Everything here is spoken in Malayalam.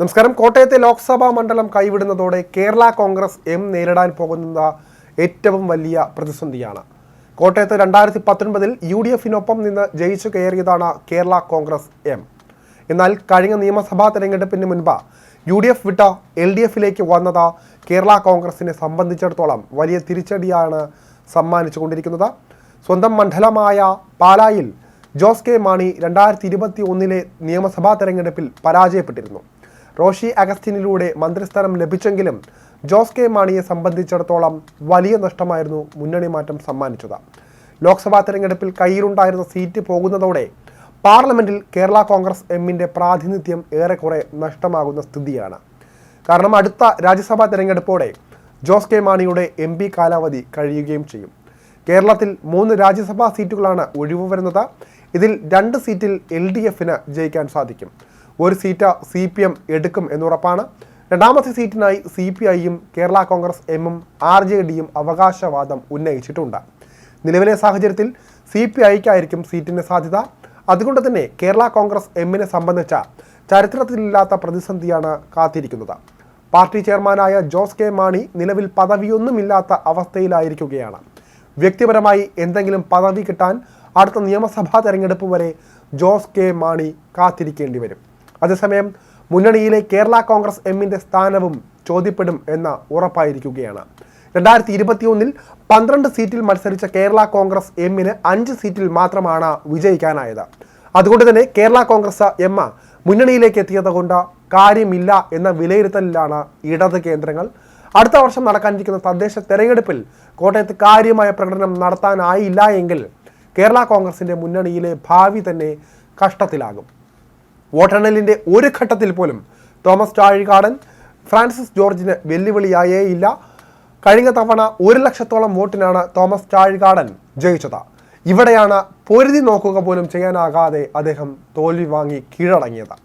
നമസ്കാരം. കോട്ടയത്തെ ലോക്സഭാ മണ്ഡലം കൈവിടുന്നതോടെ കേരള കോൺഗ്രസ് എം നേരിടാൻ പോകുന്ന ഏറ്റവും വലിയ പ്രതിസന്ധിയാണ്. കോട്ടയത്ത് രണ്ടായിരത്തി പത്തൊൻപതിൽ യു ഡി എഫിനൊപ്പം നിന്ന് ജയിച്ചു കയറിയതാണ് കേരള കോൺഗ്രസ് എം. എന്നാൽ കഴിഞ്ഞ നിയമസഭാ തെരഞ്ഞെടുപ്പിന് മുൻപ് യു ഡി എഫ് വിട്ട എൽ ഡി എഫിലേക്ക് വന്നത് കേരള കോൺഗ്രസിനെ സംബന്ധിച്ചിടത്തോളം വലിയ തിരിച്ചടിയാണ് സമ്മാനിച്ചുകൊണ്ടിരിക്കുന്നത്. സ്വന്തം മണ്ഡലമായ പാലായിൽ ജോസ് കെ മാണി രണ്ടായിരത്തി ഇരുപത്തി ഒന്നിലെ നിയമസഭാ തെരഞ്ഞെടുപ്പിൽ പരാജയപ്പെട്ടിരുന്നു. റോഷി അഗസ്റ്റിനിലൂടെ മന്ത്രിസ്ഥാനം ലഭിച്ചെങ്കിലും ജോസ് കെ മാണിയെ സംബന്ധിച്ചിടത്തോളം വലിയ നഷ്ടമായിരുന്നു മുന്നണി മാറ്റം സമ്മാനിച്ചത്. ലോക്സഭാ തെരഞ്ഞെടുപ്പിൽ കയ്യിലുണ്ടായിരുന്ന സീറ്റ് പോകുന്നതോടെ പാർലമെന്റിൽ കേരള കോൺഗ്രസ് എമ്മിന്റെ പ്രാതിനിധ്യം ഏറെക്കുറെ നഷ്ടമാകുന്ന സ്ഥിതിയാണ്. കാരണം അടുത്ത രാജ്യസഭാ തെരഞ്ഞെടുപ്പോടെ ജോസ് കെ മാണിയുടെ എം പി കാലാവധി കഴിയുകയും ചെയ്യും. കേരളത്തിൽ മൂന്ന് രാജ്യസഭാ സീറ്റുകളാണ് ഒഴിവ് വരുന്നത് ഇതിൽ രണ്ട് സീറ്റിൽ എൽ ഡി എഫിന് ജയിക്കാൻ സാധിക്കും. ഒരു സീറ്റ് സി പി എം എടുക്കും എന്നുറപ്പാണ്. രണ്ടാമത്തെ സീറ്റിനായി സി പി ഐയും കേരള കോൺഗ്രസ് എമ്മും ആർ ജെ ഡിയും അവകാശവാദം ഉന്നയിച്ചിട്ടുണ്ട്. നിലവിലെ സാഹചര്യത്തിൽ സി പി ഐക്കായിരിക്കും സീറ്റിന് സാധ്യത. അതുകൊണ്ട് തന്നെ കേരള കോൺഗ്രസ് എമ്മിനെ സംബന്ധിച്ച ചരിത്രത്തിലില്ലാത്ത പ്രതിസന്ധിയാണ് കാത്തിരിക്കുന്നത്. പാർട്ടി ചെയർമാനായ ജോസ് കെ മാണി നിലവിൽ പദവിയൊന്നുമില്ലാത്ത അവസ്ഥയിലായിരിക്കുകയാണ്. വ്യക്തിപരമായി എന്തെങ്കിലും പദവി കിട്ടാൻ അടുത്ത നിയമസഭാ തെരഞ്ഞെടുപ്പ് വരെ ജോസ് കെ മാണി കാത്തിരിക്കേണ്ടി വരും. അതേസമയം മുന്നണിയിലെ കേരള കോൺഗ്രസ് എമ്മിന്റെ സ്ഥാനവും ചോദ്യപ്പെടും എന്ന ഉറപ്പായിരിക്കുകയാണ്. രണ്ടായിരത്തി ഇരുപത്തിയൊന്നിൽ പന്ത്രണ്ട് സീറ്റിൽ മത്സരിച്ച കേരള കോൺഗ്രസ് എമ്മിന് അഞ്ച് സീറ്റിൽ മാത്രമാണ് വിജയിക്കാനായത്. അതുകൊണ്ട് തന്നെ കേരള കോൺഗ്രസ് എം മുന്നണിയിലേക്ക് എത്തിയത് കൊണ്ട് കാര്യമില്ല എന്ന വിലയിരുത്തലിലാണ് ഇടത് കേന്ദ്രങ്ങൾ. അടുത്ത വർഷം നടക്കാനിരിക്കുന്ന തദ്ദേശ തെരഞ്ഞെടുപ്പിൽ കോട്ടയത്ത് കാര്യമായ പ്രകടനം നടത്താനായില്ല എങ്കിൽ കേരള കോൺഗ്രസിന്റെ മുന്നണിയിലെ ഭാവി തന്നെ കഷ്ടത്തിലാകും. വോട്ടെണ്ണലിന്റെ ഒരു ഘട്ടത്തിൽ പോലും തോമസ് ചാഴികാടൻ ഫ്രാൻസിസ് ജോർജിന് വെല്ലുവിളിയായേയില്ല കഴിഞ്ഞ തവണ ഒരു ലക്ഷത്തോളം വോട്ടിനാണ് തോമസ് ചാഴികാടൻ ജയിച്ചത്. ഇവിടെയാണ് പൊരുതി നോക്കുക പോലും ചെയ്യാനാകാതെ അദ്ദേഹം തോൽവി വാങ്ങി കീഴടങ്ങിയത്.